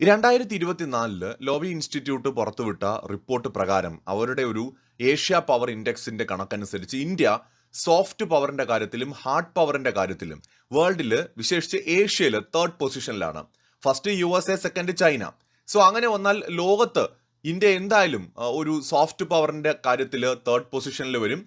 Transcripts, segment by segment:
രണ്ടായിരത്തി ഇരുപത്തിനാലിൽ lobby institute പുറത്തുവിട്ട റിപ്പോർട്ട് പ്രകാരം അവരുടെ ഒരു ഏഷ്യ പവർ ഇൻഡെക്സിന്റെ കണക്കനുസരിച്ച് ഇന്ത്യ സോഫ്റ്റ് പവറിന്റെ കാര്യത്തിലും ഹാർഡ് പവറിന്റെ കാര്യത്തിലും വേൾഡിൽ വിശേഷിച്ച് ഏഷ്യയിൽ third പൊസിഷനിലാണ് first U S A second China so അങ്ങനെ വന്നാൽ ലോകത്ത് ഇന്ത്യ എന്തായാലും ഒരു സോഫ്റ്റ് പവറിന്റെ കാര്യത്തിൽ തേർഡ് പൊസിഷനിൽ വരും.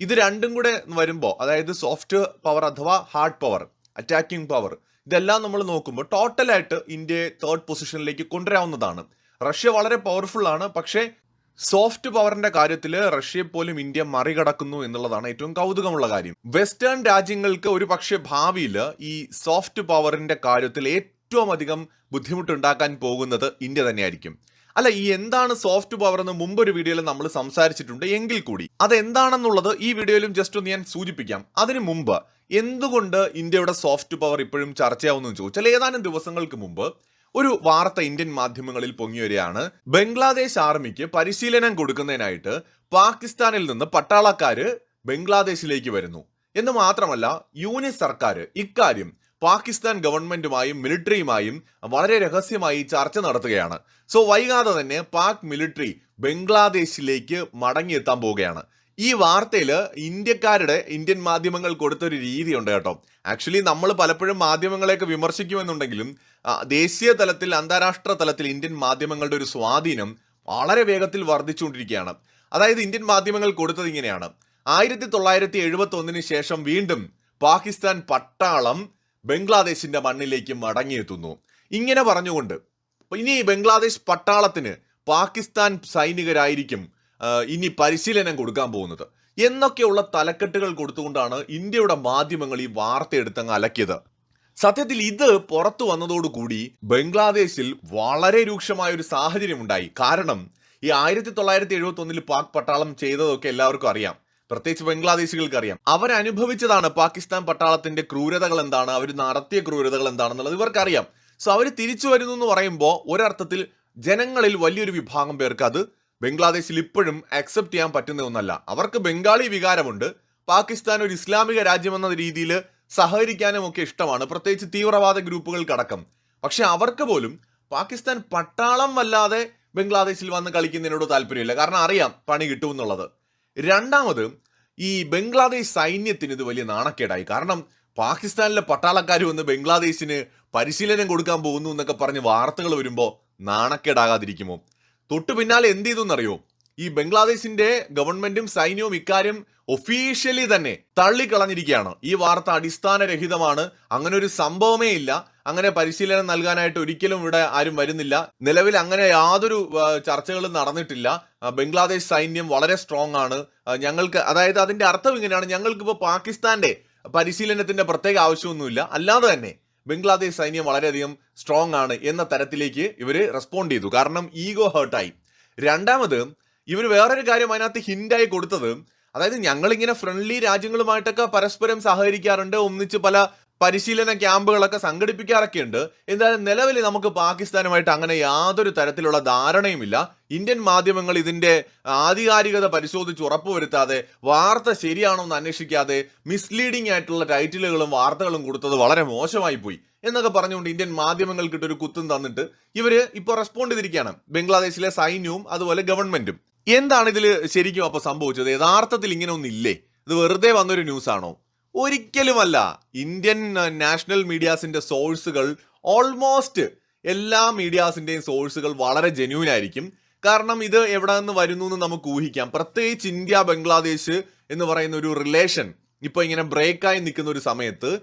ഇത് രണ്ടും കൂടെ വരുമ്പോൾ അതായത് സോഫ്റ്റ് പവർ അഥവാ ഹാർഡ് പവർ അറ്റാക്കിംഗ് പവർ ഇതെല്ലാം നമ്മൾ നോക്കുമ്പോൾ ടോട്ടലായിട്ട് ഇന്ത്യയെ തേർഡ് പൊസിഷനിലേക്ക് കൊണ്ടുവരാവുന്നതാണ്. റഷ്യ വളരെ പവർഫുൾ ആണ്. പക്ഷേ സോഫ്റ്റ് പവറിന്റെ കാര്യത്തിൽ റഷ്യയെ പോലും ഇന്ത്യ മറികടക്കുന്നു എന്നുള്ളതാണ് ഏറ്റവും കൗതുകമുള്ള കാര്യം. വെസ്റ്റേൺ രാജ്യങ്ങൾക്ക് ഒരു പക്ഷേ ഭാവിയിൽ ഈ സോഫ്റ്റ് പവറിന്റെ കാര്യത്തിൽ ഏറ്റവും അധികം ബുദ്ധിമുട്ടുണ്ടാക്കാൻ പോകുന്നത് ഇന്ത്യ തന്നെയായിരിക്കും. അല്ല ഈ എന്താണ് സോഫ്റ്റ് പവർ എന്ന് മുമ്പൊരു വീഡിയോയിൽ നമ്മൾ സംസാരിച്ചിട്ടുണ്ട് എങ്കിൽ കൂടി. അതെന്താണെന്നുള്ളത് ഈ വീഡിയോയിലും ജസ്റ്റ് ഒന്ന് ഞാൻ സൂചിപ്പിക്കാം. അതിനു മുമ്പ് എന്തുകൊണ്ട് ഇന്ത്യയുടെ സോഫ്റ്റ് പവർ ഇപ്പോഴും ചർച്ചയാവുന്നു ചോദിച്ചാൽ ഏതാനും ദിവസങ്ങൾക്ക് മുമ്പ് ഒരു വാർത്ത ഇന്ത്യൻ മാധ്യമങ്ങളിൽ പൊങ്ങി വരികയാണ് ബംഗ്ലാദേശ് ആർമിക്ക് പരിശീലനം കൊടുക്കുന്നതിനായിട്ട് പാകിസ്ഥാനിൽ നിന്ന് പട്ടാളക്കാര് ബംഗ്ലാദേശിലേക്ക് വരുന്നു. എന്ന് മാത്രമല്ല യൂണിറ്റ് സർക്കാർ ഇക്കാര്യം പാകിസ്ഥാൻ ഗവൺമെന്റുമായും മിലിറ്ററിയുമായും വളരെ രഹസ്യമായി ചർച്ച നടത്തുകയാണ്. സോ വൈകാതെ തന്നെ പാക് മിലിറ്ററി ബംഗ്ലാദേശിലേക്ക് മടങ്ങിയെത്താൻ പോവുകയാണ്. ഈ വാർത്തയിൽ ഇന്ത്യക്കാരുടെ ഇന്ത്യൻ മാധ്യമങ്ങൾ കൊടുത്തൊരു രീതിയുണ്ട് കേട്ടോ. ആക്ച്വലി നമ്മൾ പലപ്പോഴും മാധ്യമങ്ങളെയൊക്കെ വിമർശിക്കുമെന്നുണ്ടെങ്കിലും ദേശീയ തലത്തിൽ അന്താരാഷ്ട്ര തലത്തിൽ ഇന്ത്യൻ മാധ്യമങ്ങളുടെ ഒരു സ്വാധീനം വളരെ വേഗത്തിൽ വർദ്ധിച്ചുകൊണ്ടിരിക്കുകയാണ്. അതായത് ഇന്ത്യൻ മാധ്യമങ്ങൾ കൊടുത്തത് ഇങ്ങനെയാണ്. ആയിരത്തി തൊള്ളായിരത്തി എഴുപത്തി ഒന്നിന് ശേഷം വീണ്ടും പാകിസ്ഥാൻ പട്ടാളം ബംഗ്ലാദേശിന്റെ മണ്ണിലേക്ക് മടങ്ങിയെത്തുന്നു. ഇങ്ങനെ പറഞ്ഞുകൊണ്ട് ഇനി ബംഗ്ലാദേശ് പട്ടാളത്തിന് പാകിസ്ഥാൻ സൈനികരായിരിക്കും ഇനി പരിശീലനം കൊടുക്കാൻ പോകുന്നത്. എന്നൊക്കെയുള്ള തലക്കെട്ടുകൾ കൊടുത്തുകൊണ്ടാണ് ഇന്ത്യയുടെ മാധ്യമങ്ങൾ ഈ വാർത്ത എടുത്തങ്ങ് അലക്കിയത്. സത്യത്തിൽ ഇത് പുറത്തു വന്നതോടുകൂടി ബംഗ്ലാദേശിൽ വളരെ രൂക്ഷമായ ഒരു സാഹചര്യം ഉണ്ടായി കാരണം ഈ ആയിരത്തി തൊള്ളായിരത്തി എഴുപത്തി ഒന്നിൽ പാക് പട്ടാളം ചെയ്തതൊക്കെ എല്ലാവർക്കും അറിയാം. പ്രത്യേകിച്ച് ബംഗ്ലാദേശികൾക്ക് അറിയാം അവരനുഭവിച്ചതാണ് പാകിസ്ഥാൻ പട്ടാളത്തിന്റെ ക്രൂരതകൾ എന്താണ് അവർ നടത്തിയ ക്രൂരതകൾ എന്താണെന്നുള്ളത് ഇവർക്കറിയാം. സോ അവർ തിരിച്ചു വരുന്നു എന്ന് പറയുമ്പോൾ ഒരർത്ഥത്തിൽ ജനങ്ങളിൽ വലിയൊരു വിഭാഗം പേർക്ക് അത് ബംഗ്ലാദേശിൽ ഇപ്പോഴും അക്സെപ്റ്റ് ചെയ്യാൻ പറ്റുന്ന ഒന്നല്ല. അവർക്ക് ബംഗാളി വികാരമുണ്ട്. പാകിസ്ഥാൻ ഒരു ഇസ്ലാമിക രാജ്യമെന്ന രീതിയിൽ സഹകരിക്കാനും ഒക്കെ ഇഷ്ടമാണ്. പ്രത്യേകിച്ച് തീവ്രവാദ ഗ്രൂപ്പുകൾക്കടക്കം. പക്ഷെ അവർക്ക് പോലും പാകിസ്ഥാൻ പട്ടാളം വല്ലാതെ ബംഗ്ലാദേശിൽ വന്ന് കളിക്കുന്നതിനോട് താല്പര്യമില്ല. കാരണം അറിയാം പണി കിട്ടുമെന്നുള്ളത്. രണ്ടാമത് ഈ ബംഗ്ലാദേശ് സൈന്യത്തിന് ഇത് വലിയ നാണക്കേടായി. കാരണം പാകിസ്ഥാനിലെ പട്ടാളക്കാർ വന്ന് ബംഗ്ലാദേശിന് പരിശീലനം കൊടുക്കാൻ പോകുന്നു എന്നൊക്കെ പറഞ്ഞ് വാർത്തകൾ വരുമ്പോൾ നാണക്കേടാകാതിരിക്കുമോ? തൊട്ടു പിന്നാലെ എന്ത് ചെയ്തു എന്നറിയോ ഈ ബംഗ്ലാദേശിന്റെ ഗവൺമെന്റും സൈന്യവും ഇക്കാര്യം ഒഫീഷ്യലി തന്നെ തള്ളിക്കളഞ്ഞിരിക്കുകയാണ്. ഈ വാർത്ത അടിസ്ഥാനരഹിതമാണ്. അങ്ങനെ ഒരു സംഭവമേ ഇല്ല. അങ്ങനെ പരിശീലനം നൽകാനായിട്ട് ഒരിക്കലും ഇവിടെ ആരും വരുന്നില്ല. നിലവിൽ അങ്ങനെ യാതൊരു ചർച്ചകളും നടന്നിട്ടില്ല. ബംഗ്ലാദേശ് സൈന്യം വളരെ സ്ട്രോങ് ആണ്. ഞങ്ങൾക്ക് അതായത് അതിന്റെ അർത്ഥം ഇങ്ങനെയാണ്. ഞങ്ങൾക്കിപ്പോൾ പാകിസ്ഥാന്റെ പരിശീലനത്തിന്റെ പ്രത്യേക ആവശ്യമൊന്നുമില്ല. അല്ലാതെ തന്നെ ബംഗ്ലാദേശ് സൈന്യം വളരെയധികം സ്ട്രോങ് ആണ് എന്ന തരത്തിലേക്ക് ഇവർ റെസ്പോണ്ട് ചെയ്തു. കാരണം ഈഗോ ഹേർട്ടായി രണ്ടാമത് ഇവർ വേറൊരു കാര്യം അതിനകത്ത് ഹിൻഡായി കൊടുത്തത്. അതായത് ഞങ്ങളിങ്ങനെ ഫ്രണ്ട്ലി രാജ്യങ്ങളുമായിട്ടൊക്കെ പരസ്പരം സഹകരിക്കാറുണ്ട്. ഒന്നിച്ച് പല പരിശീലന ക്യാമ്പുകളൊക്കെ സംഘടിപ്പിക്കാറൊക്കെ ഉണ്ട് എന്തായാലും നിലവിൽ നമുക്ക് പാകിസ്ഥാനുമായിട്ട് അങ്ങനെ യാതൊരു തരത്തിലുള്ള ധാരണയുമില്ല. ഇന്ത്യൻ മാധ്യമങ്ങൾ ഇതിന്റെ ആധികാരികത പരിശോധിച്ച് ഉറപ്പുവരുത്താതെ വാർത്ത ശരിയാണോ എന്ന് അന്വേഷിക്കാതെ മിസ്ലീഡിംഗ് ആയിട്ടുള്ള ടൈറ്റിലുകളും വാർത്തകളും കൊടുത്തത് വളരെ മോശമായി പോയി. എന്നൊക്കെ പറഞ്ഞുകൊണ്ട് ഇന്ത്യൻ മാധ്യമങ്ങൾക്കിട്ടൊരു കുത്തും തന്നിട്ട് ഇവർ ഇപ്പോൾ റെസ്പോണ്ട് ചെയ്തിരിക്കുകയാണ്. ബംഗ്ലാദേശിലെ സൈന്യവും അതുപോലെ ഗവൺമെന്റും എന്താണ് ഇതിൽ ശരിക്കും അപ്പോൾ സംഭവിച്ചത്? യഥാർത്ഥത്തിൽ ഇങ്ങനെ ഒന്നില്ലേ ഇത് വെറുതെ വന്നൊരു ന്യൂസ് ആണോ ഒരിക്കലുമല്ല. ഇന്ത്യൻ നാഷണൽ മീഡിയാസിന്റെ സോഴ്സുകൾ ഓൾമോസ്റ്റ് എല്ലാ മീഡിയാസിന്റെയും സോഴ്സുകൾ വളരെ ജെന്യൂൻ ആയിരിക്കും കാരണം ഇത് എവിടെ നിന്ന് വരുന്നു എന്ന് നമുക്ക് ഊഹിക്കാം. പ്രത്യേകിച്ച് ഇന്ത്യ ബംഗ്ലാദേശ് എന്ന് പറയുന്ന ഒരു റിലേഷൻ ഇപ്പോൾ ഇങ്ങനെ ബ്രേക്കായി നിൽക്കുന്ന ഒരു സമയത്ത്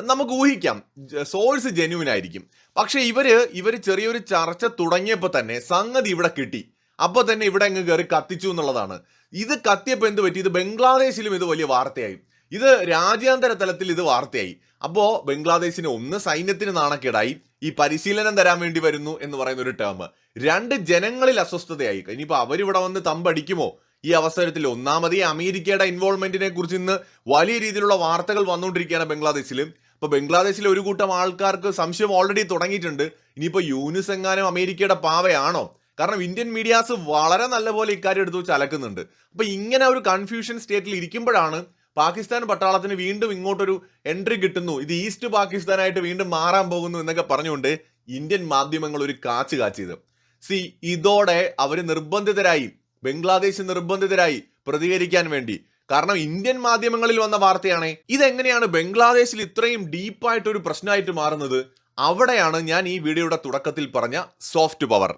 നമുക്ക് ഊഹിക്കാം. സോഴ്സ് ജെന്യൂൻ ആയിരിക്കും പക്ഷേ ഇവർ ഇവർ ചെറിയൊരു ചർച്ച തുടങ്ങിയപ്പോൾ തന്നെ സംഗതി ഇവിടെ കിട്ടി. അപ്പൊ തന്നെ ഇവിടെ അങ്ങ് കയറി കത്തിച്ചു എന്നുള്ളതാണ്. ഇത് കത്തിയപ്പോൾ എന്ത് പറ്റി? ഇത് ബംഗ്ലാദേശിലും ഇത് വലിയ വാർത്തയായി. ഇത് രാജ്യാന്തര തലത്തിൽ ഇത് വാർത്തയായി. അപ്പോൾ ബംഗ്ലാദേശിന് ഒന്ന് സൈന്യത്തിന് നാണക്കേടായി. ഈ പരിശീലനം തരാൻ വേണ്ടി വരുന്നു എന്ന് പറയുന്ന ഒരു ടേം രണ്ട് ജനങ്ങളിൽ അസ്വസ്ഥതയായി. ഇനിയിപ്പോൾ അവരിവിടെ വന്ന് തമ്പടിക്കുമോ? ഈ അവസരത്തിൽ ഒന്നാമത് ഈ അമേരിക്കയുടെ ഇൻവോൾവ്മെന്റിനെ കുറിച്ച് ഇന്ന് വലിയ രീതിയിലുള്ള വാർത്തകൾ വന്നുകൊണ്ടിരിക്കുകയാണ് ബംഗ്ലാദേശിൽ ഇപ്പൊ ബംഗ്ലാദേശിലെ ഒരു കൂട്ടം ആൾക്കാർക്ക് സംശയം ഓൾറെഡി തുടങ്ങിയിട്ടുണ്ട്. ഇനിയിപ്പോ യൂനിസ് എങ്ങാനും അമേരിക്കയുടെ പാവയാണോ? കാരണം ഇന്ത്യൻ മീഡിയാസ് വളരെ നല്ലപോലെ ഇക്കാര്യം എടുത്തു വെച്ച് അലക്കുന്നുണ്ട് അപ്പൊ ഇങ്ങനെ ഒരു കൺഫ്യൂഷൻ സ്റ്റേറ്റിൽ ഇരിക്കുമ്പോഴാണ് പാകിസ്ഥാൻ പട്ടാളത്തിന് വീണ്ടും ഇങ്ങോട്ടൊരു എൻട്രി കിട്ടുന്നു. ഇത് ഈസ്റ്റ് പാകിസ്ഥാനായിട്ട് വീണ്ടും മാറാൻ പോകുന്നു എന്നൊക്കെ പറഞ്ഞുകൊണ്ട് ഇന്ത്യൻ മാധ്യമങ്ങൾ ഒരു കാച്ചു കാച്ചിയത്. സി ഇതോടെ അവർ നിർബന്ധിതരായി. ബംഗ്ലാദേശ് നിർബന്ധിതരായി പ്രതികരിക്കാൻ വേണ്ടി. കാരണം ഇന്ത്യൻ മാധ്യമങ്ങളിൽ വന്ന വാർത്തയാണ് ഇതെങ്ങനെയാണ് ബംഗ്ലാദേശിൽ ഇത്രയും ഡീപ്പായിട്ട് ഒരു പ്രശ്നമായിട്ട് മാറുന്നത്? അവിടെയാണ് ഞാൻ ഈ വീഡിയോയുടെ തുടക്കത്തിൽ പറഞ്ഞ സോഫ്റ്റ് പവർ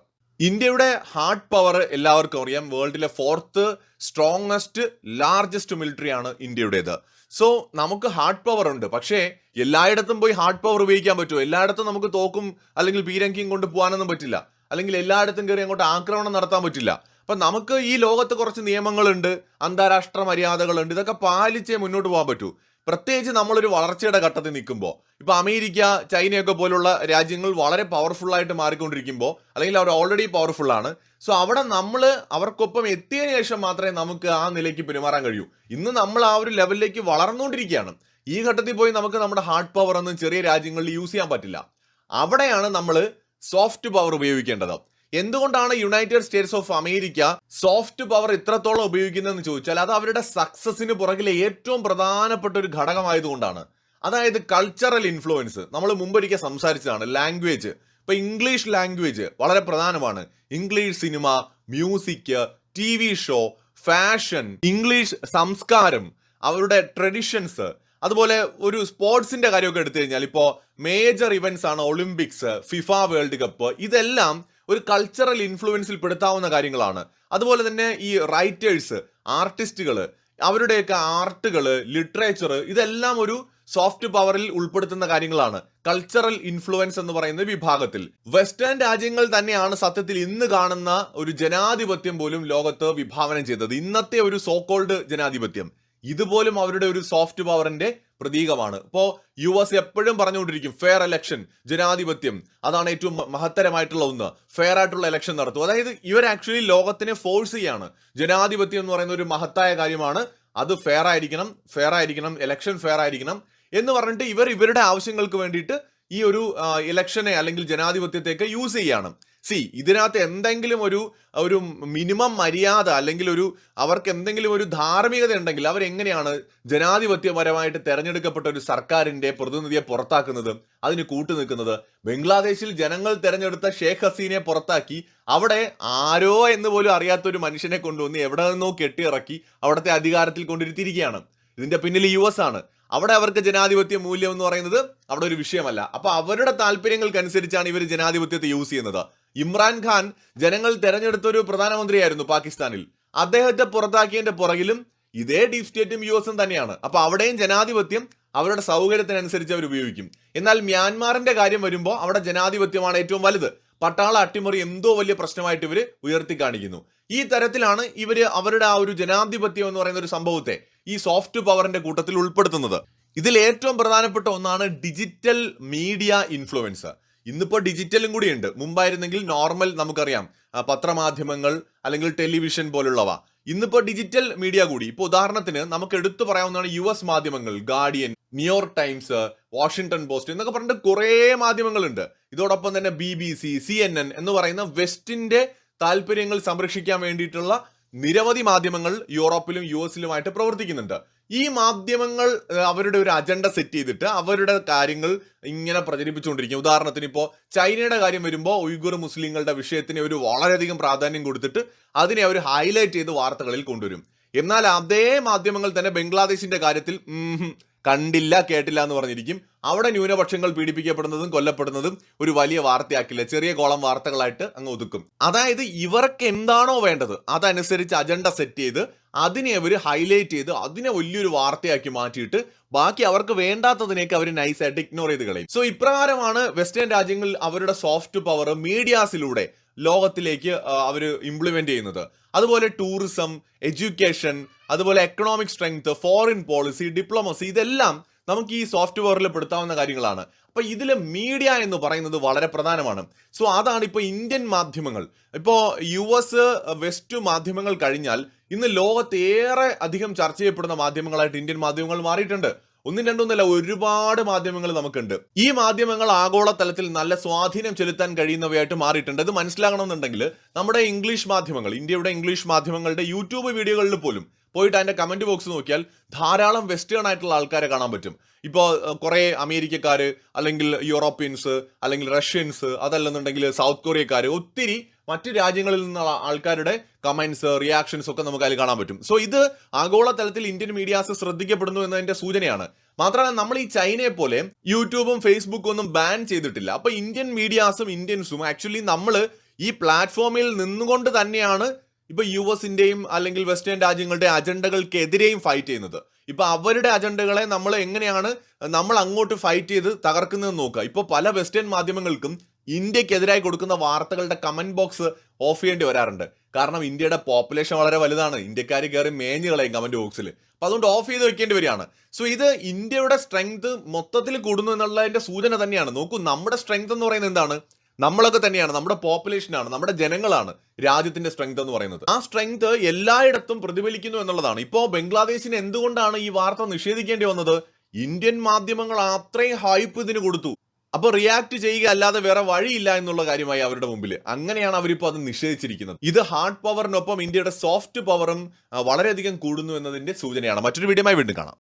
ഇന്ത്യയുടെ ഹാർഡ് പവർ എല്ലാവർക്കും അറിയാം. വേൾഡിലെ ഫോർത്ത് സ്ട്രോങ്സ്റ്റ് ലാർജസ്റ്റ് മിലിറ്ററി ആണ് ഇന്ത്യയുടേത്. സോ നമുക്ക് ഹാർഡ് പവർ ഉണ്ട്. പക്ഷേ എല്ലായിടത്തും പോയി ഹാർഡ് പവർ ഉപയോഗിക്കാൻ പറ്റുമോ? എല്ലായിടത്തും നമുക്ക് തോക്കും അല്ലെങ്കിൽ പീരങ്കിയും കൊണ്ട് പോകാനൊന്നും പറ്റില്ല. അല്ലെങ്കിൽ എല്ലായിടത്തും കയറി അങ്ങോട്ട് ആക്രമണം നടത്താൻ പറ്റില്ല. അപ്പൊ നമുക്ക് ഈ ലോകത്ത് കുറച്ച് നിയമങ്ങളുണ്ട് അന്താരാഷ്ട്ര മര്യാദകളുണ്ട്. ഇതൊക്കെ പാലിച്ചേ മുന്നോട്ട് പോകാൻ പറ്റൂ. പ്രത്യേകിച്ച് നമ്മളൊരു വളർച്ചയുടെ ഘട്ടത്തിൽ നിൽക്കുമ്പോൾ ഇപ്പൊ അമേരിക്ക ചൈനയൊക്കെ പോലുള്ള രാജ്യങ്ങൾ വളരെ പവർഫുൾ ആയിട്ട് മാറിക്കൊണ്ടിരിക്കുമ്പോൾ അല്ലെങ്കിൽ അവർ ഓൾറെഡി പവർഫുൾ ആണ്. സോ അവിടെ നമ്മൾ അവർക്കൊപ്പം എത്തിയതിനു ശേഷം മാത്രമേ നമുക്ക് ആ നിലയ്ക്ക് പെരുമാറാൻ കഴിയൂ. ഇന്ന് നമ്മൾ ആ ഒരു ലെവലിലേക്ക് വളർന്നുകൊണ്ടിരിക്കുകയാണ്. ഈ ഘട്ടത്തിൽ പോയി നമുക്ക് നമ്മുടെ ഹാർഡ് പവർ ഒന്നും ചെറിയ രാജ്യങ്ങളിൽ യൂസ് ചെയ്യാൻ പറ്റില്ല. അവിടെയാണ് നമ്മൾ സോഫ്റ്റ് പവർ ഉപയോഗിക്കേണ്ടത്. എന്തുകൊണ്ടാണ് United States of America soft power ഇത്രത്തോളം ഉപയോഗിക്കുന്നതെന്ന് ചോദിച്ചാൽ അത് അവരുടെ സക്സസിന് പുറകിലെ ഏറ്റവും പ്രധാനപ്പെട്ട ഒരു ഘടകമായതുകൊണ്ടാണ്. അതായത് കൾച്ചറൽ ഇൻഫ്ലുവൻസ് നമ്മൾ മുമ്പൊരിക്കൽ സംസാരിച്ചതാണ് ലാംഗ്വേജ് ഇപ്പൊ ഇംഗ്ലീഷ് ലാംഗ്വേജ് വളരെ പ്രധാനമാണ്. English cinema music T V show fashion English സംസ്കാരം അവരുടെ ട്രഡിഷൻസ് അതുപോലെ ഒരു സ്പോർട്സിന്റെ കാര്യമൊക്കെ എടുത്തു കഴിഞ്ഞാൽ ഇപ്പോൾ മേജർ ഇവന്റ്സ് ആണ് ഒളിമ്പിക്സ് ഫിഫ വേൾഡ് കപ്പ് ഇതെല്ലാം ഒരു കൾച്ചറൽ ഇൻഫ്ലുവൻസിൽ പെടുത്താവുന്ന കാര്യങ്ങളാണ്. അതുപോലെ തന്നെ ഈ റൈറ്റേഴ്സ് ആർട്ടിസ്റ്റുകൾ അവരുടെയൊക്കെ ആർട്ടുകൾ ലിറ്ററേച്ചർ ഇതെല്ലാം ഒരു സോഫ്റ്റ് പവറിൽ ഉൾപ്പെടുത്തുന്ന കാര്യങ്ങളാണ്. കൾച്ചറൽ ഇൻഫ്ലുവൻസ് എന്ന് പറയുന്ന വിഭാഗത്തിൽ. വെസ്റ്റേൺ രാജ്യങ്ങൾ തന്നെയാണ് സത്യത്തിൽ ഇന്ന് കാണുന്ന ഒരു ജനാധിപത്യം പോലും ലോകത്ത് വിഭാവനം ചെയ്തത്. ഇന്നത്തെ ഒരു സോക്കോൾഡ് ജനാധിപത്യം. ഇതുപോലും അവരുടെ ഒരു സോഫ്റ്റ് പവറിന്റെ പ്രതീകമാണ്. ഇപ്പോ യു എസ് എപ്പോഴും പറഞ്ഞുകൊണ്ടിരിക്കും ഫെയർ ഇലക്ഷൻ ജനാധിപത്യം. അതാണ് ഏറ്റവും മഹത്തരമായിട്ടുള്ള ഒന്ന്. ഫെയർ ആയിട്ടുള്ള ഇലക്ഷൻ നടത്തും. അതായത് ഇവർ ആക്ച്വലി ലോകത്തിനെ ഫോഴ്സ് ചെയ്യാണ്. ജനാധിപത്യം എന്ന് പറയുന്ന ഒരു മഹത്തായ കാര്യമാണ്. അത് ഫെയർ ആയിരിക്കണം ഫെയർ ആയിരിക്കണം ഇലക്ഷൻ ഫെയർ ആയിരിക്കണം എന്ന് പറഞ്ഞിട്ട് ഇവർ ഇവരുടെ ആവശ്യങ്ങൾക്ക് വേണ്ടിയിട്ട് ഈ ഒരു ഇലക്ഷനെ അല്ലെങ്കിൽ ജനാധിപത്യത്തെയൊക്കെ യൂസ് ചെയ്യാണ്. സി ഇതിനകത്ത് എന്തെങ്കിലും ഒരു ഒരു മിനിമം മര്യാദ അല്ലെങ്കിൽ ഒരു അവർക്ക് എന്തെങ്കിലും ഒരു ധാർമ്മികത ഉണ്ടെങ്കിൽ അവരെങ്ങനെയാണ് ജനാധിപത്യപരമായിട്ട് തെരഞ്ഞെടുക്കപ്പെട്ട ഒരു സർക്കാരിന്റെ പ്രതിനിധിയെ പുറത്താക്കുന്നത് അതിന് കൂട്ടു നിൽക്കുന്നത് ബംഗ്ലാദേശിൽ ജനങ്ങൾ തെരഞ്ഞെടുത്ത ഷേഖ് ഹസീനെ പുറത്താക്കി അവിടെ ആരോ എന്ന് പോലും അറിയാത്ത ഒരു മനുഷ്യനെ കൊണ്ടുവന്ന് എവിടെ നിന്നോ കെട്ടിയിറക്കി അവിടുത്തെ അധികാരത്തിൽ കൊണ്ടിരുത്തിയിരിക്കുകയാണ് ഇതിന്റെ പിന്നിൽ യു എസ് ആണ്. അവിടെ അവർക്ക് ജനാധിപത്യ മൂല്യം എന്ന് പറയുന്നത് അവിടെ ഒരു വിഷയമല്ല. അപ്പൊ അവരുടെ താല്പര്യങ്ങൾക്കനുസരിച്ചാണ് ഇവർ ജനാധിപത്യത്തെ യൂസ് ചെയ്യുന്നത്. ഇമ്രാൻഖാൻ ജനങ്ങൾ തെരഞ്ഞെടുത്ത ഒരു പ്രധാനമന്ത്രിയായിരുന്നു പാകിസ്ഥാനിൽ. അദ്ദേഹത്തെ പുറത്താക്കിയതിന്റെ പുറകിലും ഇതേ ഡീപ് സ്റ്റേറ്റും യു എസും തന്നെയാണ്. അപ്പൊ അവിടെയും ജനാധിപത്യം അവരുടെ സൗകര്യത്തിനനുസരിച്ച് അവർ ഉപയോഗിക്കും. എന്നാൽ മ്യാൻമാറിന്റെ കാര്യം വരുമ്പോൾ അവിടെ ജനാധിപത്യമാണ് ഏറ്റവും വലുത്. പട്ടാള അട്ടിമറി എന്തോ വലിയ പ്രശ്നമായിട്ട് ഇവർ ഉയർത്തി കാണിക്കുന്നു ഈ തരത്തിലാണ് ഇവർ അവരുടെ ആ ഒരു ജനാധിപത്യം എന്ന് പറയുന്ന ഒരു സംഭവത്തെ ഈ സോഫ്റ്റ് പവറിന്റെ കൂട്ടത്തിൽ ഉൾപ്പെടുത്തുന്നത്. ഇതിൽ ഏറ്റവും പ്രധാനപ്പെട്ട ഒന്നാണ് ഡിജിറ്റൽ മീഡിയ ഇൻഫ്ലുവൻസ് ഇന്നിപ്പോ ഡിജിറ്റലും കൂടിയുണ്ട്. മുമ്പായിരുന്നെങ്കിൽ നോർമൽ നമുക്കറിയാം. പത്രമാധ്യമങ്ങൾ അല്ലെങ്കിൽ ടെലിവിഷൻ പോലുള്ളവ. ഇന്നിപ്പോൾ ഡിജിറ്റൽ മീഡിയ കൂടി. ഇപ്പോൾ ഉദാഹരണത്തിന് നമുക്ക് എടുത്തു പറയാവുന്നതാണ് യു എസ് മാധ്യമങ്ങൾ Guardian New York Times Washington Post എന്നൊക്കെ പറഞ്ഞിട്ട് കുറേ മാധ്യമങ്ങളുണ്ട്. ഇതോടൊപ്പം തന്നെ B B C C N N എന്ന് പറയുന്ന വെസ്റ്റിന്റെ താല്പര്യങ്ങൾ സംരക്ഷിക്കാൻ വേണ്ടിയിട്ടുള്ള നിരവധി മാധ്യമങ്ങൾ യൂറോപ്പിലും യു എസിലുമായിട്ട് പ്രവർത്തിക്കുന്നുണ്ട്. ഈ മാധ്യമങ്ങൾ അവരുടെ ഒരു അജണ്ട സെറ്റ് ചെയ്തിട്ട് അവരുടെ കാര്യങ്ങൾ ഇങ്ങനെ പ്രചരിപ്പിച്ചുകൊണ്ടിരിക്കും. ഉദാഹരണത്തിന് ഇപ്പോൾ ചൈനയുടെ കാര്യം വരുമ്പോൾ ഉയ്ഗുർ മുസ്ലിങ്ങളുടെ വിഷയത്തിന് ഒരു വളരെയധികം പ്രാധാന്യം കൊടുത്തിട്ട് അതിനെ അവർ ഹൈലൈറ്റ് ചെയ്ത് വാർത്തകളിൽ കൊണ്ടുവരും. എന്നാൽ അതേ മാധ്യമങ്ങൾ തന്നെ ബംഗ്ലാദേശിന്റെ കാര്യത്തിൽ കണ്ടില്ല കേട്ടില്ല എന്ന് പറഞ്ഞിരിക്കും. അവിടെ ന്യൂനപക്ഷങ്ങൾ പീഡിപ്പിക്കപ്പെടുന്നതും കൊല്ലപ്പെടുന്നതും ഒരു വലിയ വാർത്തയാക്കില്ല? ചെറിയ കോളം വാർത്തകളായിട്ട് അങ്ങ് ഒതുക്കും. അതായത് ഇവർക്ക് എന്താണോ വേണ്ടത് അതനുസരിച്ച് അജണ്ട സെറ്റ് ചെയ്ത് അതിനെ അവർ ഹൈലൈറ്റ് ചെയ്ത് അതിനെ വലിയൊരു വാർത്തയാക്കി മാറ്റിയിട്ട് ബാക്കി അവർക്ക് വേണ്ടാത്തതിനേക്ക് അവർ നൈസായിട്ട് ഇഗ്നോർ ചെയ്ത് കളയും. സോ ഇപ്രകാരമാണ് വെസ്റ്റേൺ രാജ്യങ്ങളിൽ അവരുടെ സോഫ്റ്റ് പവർ മീഡിയാസിലൂടെ ലോകത്തിലേക്ക് അവർ ഇംപ്ലിമെന്റ് ചെയ്യുന്നത്. അതുപോലെ ടൂറിസം എഡ്യൂക്കേഷൻ അതുപോലെ economic strength foreign policy diplomacy ഇതെല്ലാം നമുക്ക് ഈ സോഫ്റ്റ്വെയറിൽ പെടുത്താവുന്ന കാര്യങ്ങളാണ്. അപ്പോൾ ഇതിൽ മീഡിയ എന്ന് പറയുന്നത് വളരെ പ്രധാനമാണ്. സോ അതാണ് ഇപ്പോൾ ഇന്ത്യൻ മാധ്യമങ്ങൾ. ഇപ്പോൾ യു എസ് വെസ്റ്റ് മാധ്യമങ്ങൾ കഴിഞ്ഞാൽ ഇന്ന് ലോകത്ത് ഏറെ അധികം ചർച്ച ചെയ്യപ്പെടുന്ന മാധ്യമങ്ങളായിട്ട് ഇന്ത്യൻ മാധ്യമങ്ങൾ മാറിയിട്ടുണ്ട്. ഒന്നും രണ്ടൊന്നല്ല ഒരുപാട് മാധ്യമങ്ങൾ നമുക്കുണ്ട്. ഈ മാധ്യമങ്ങൾ ആഗോളതലത്തിൽ നല്ല സ്വാധീനം ചെലുത്താൻ കഴിയുന്നവയായിട്ട് മാറിയിട്ടുണ്ട്. ഇത് മനസ്സിലാകണമെന്നുണ്ടെങ്കിൽ നമ്മുടെ ഇംഗ്ലീഷ് മാധ്യമങ്ങൾ ഇന്ത്യയുടെ ഇംഗ്ലീഷ് മാധ്യമങ്ങളുടെ യൂട്യൂബ് വീഡിയോകളിൽ പോലും പോയിട്ട് അതിന്റെ കമന്റ് ബോക്സ് നോക്കിയാൽ ധാരാളം വെസ്റ്റേൺ ആയിട്ടുള്ള ആൾക്കാരെ കാണാൻ പറ്റും. ഇപ്പോൾ കുറേ അമേരിക്കക്കാർ അല്ലെങ്കിൽ യൂറോപ്യൻസ് അല്ലെങ്കിൽ റഷ്യൻസ് അതല്ലെന്നുണ്ടെങ്കിൽ സൗത്ത് കൊറിയക്കാർ ഒത്തിരി മറ്റ് രാജ്യങ്ങളിൽ നിന്നുള്ള ആൾക്കാരുടെ കമൻസ് റിയാക്ഷൻസ് ഒക്കെ നമുക്ക് അതിൽ കാണാൻ പറ്റും. സോ ഇത് ആഗോളതലത്തിൽ ഇന്ത്യൻ മീഡിയാസ് ശ്രദ്ധിക്കപ്പെടുന്നു എന്നതിന്റെ സൂചനയാണ്. മാത്രമല്ല നമ്മൾ ഈ ചൈനയെ പോലെ യൂട്യൂബും ഫേസ്ബുക്കും ഒന്നും ബാൻ ചെയ്തിട്ടില്ല. അപ്പൊ ഇന്ത്യൻ മീഡിയാസും ഇന്ത്യൻസും ആക്ച്വലി നമ്മൾ ഈ പ്ലാറ്റ്ഫോമിൽ നിന്നുകൊണ്ട് തന്നെയാണ് ഇപ്പൊ യു എസിന്റെയും അല്ലെങ്കിൽ വെസ്റ്റേൺ രാജ്യങ്ങളുടെ അജണ്ടകൾക്കെതിരെയും ഫൈറ്റ് ചെയ്യുന്നത്. ഇപ്പൊ അവരുടെ അജണ്ടകളെ നമ്മൾ എങ്ങനെയാണ് നമ്മൾ അങ്ങോട്ട് ഫൈറ്റ് ചെയ്ത് തകർക്കുന്നതെന്ന് നോക്കുക. ഇപ്പൊ പല വെസ്റ്റേൺ മാധ്യമങ്ങൾക്കും ഇന്ത്യക്കെതിരായി കൊടുക്കുന്ന വാർത്തകളുടെ കമന്റ് ബോക്സ് ഓഫ് ചെയ്യേണ്ടി വരാറുണ്ട്. കാരണം ഇന്ത്യയുടെ പോപ്പുലേഷൻ വളരെ വലുതാണ്. ഇന്ത്യക്കാർ കയറി മേഞ്ഞു കളയും കമന്റ് ബോക്സിൽ അപ്പൊ അതുകൊണ്ട് ഓഫ് ചെയ്ത് വെക്കേണ്ടി വരികയാണ്. സോ ഇത് ഇന്ത്യയുടെ സ്ട്രെങ്ത് മൊത്തത്തിൽ കൂടുന്നു എന്നുള്ളതിന്റെ സൂചന തന്നെയാണ്. നോക്കൂ നമ്മുടെ സ്ട്രെങ്ത് എന്ന് പറയുന്നത് എന്താണ്? നമ്മളൊക്കെ തന്നെയാണ് നമ്മുടെ പോപ്പുലേഷനാണ് നമ്മുടെ ജനങ്ങളാണ് രാജ്യത്തിന്റെ സ്ട്രെങ്ത് എന്ന് പറയുന്നത്. ആ സ്ട്രെങ്ത് എല്ലായിടത്തും പ്രതിഫലിക്കുന്നു എന്നുള്ളതാണ്. ഇപ്പോൾ ബംഗ്ലാദേശിന് എന്തുകൊണ്ടാണ് ഈ വാർത്ത നിഷേധിക്കേണ്ടി വന്നത്? ഇന്ത്യൻ മാധ്യമങ്ങൾ അത്രയും ഹൈപ്പ് ഇതിന് കൊടുത്തു. അപ്പൊ റിയാക്ട് ചെയ്യുക അല്ലാതെ വേറെ വഴിയില്ല എന്നുള്ള കാര്യമായി അവരുടെ മുമ്പിൽ അങ്ങനെയാണ് അവരിപ്പോൾ അത് നിഷേധിച്ചിരിക്കുന്നത്. ഇത് ഹാർഡ് പവറിനൊപ്പം ഇന്ത്യയുടെ സോഫ്റ്റ് പവറും വളരെയധികം കൂടുന്നു എന്നതിന്റെ സൂചനയാണ്. മറ്റൊരു വീഡിയോമായി വീണ്ടും കാണാം.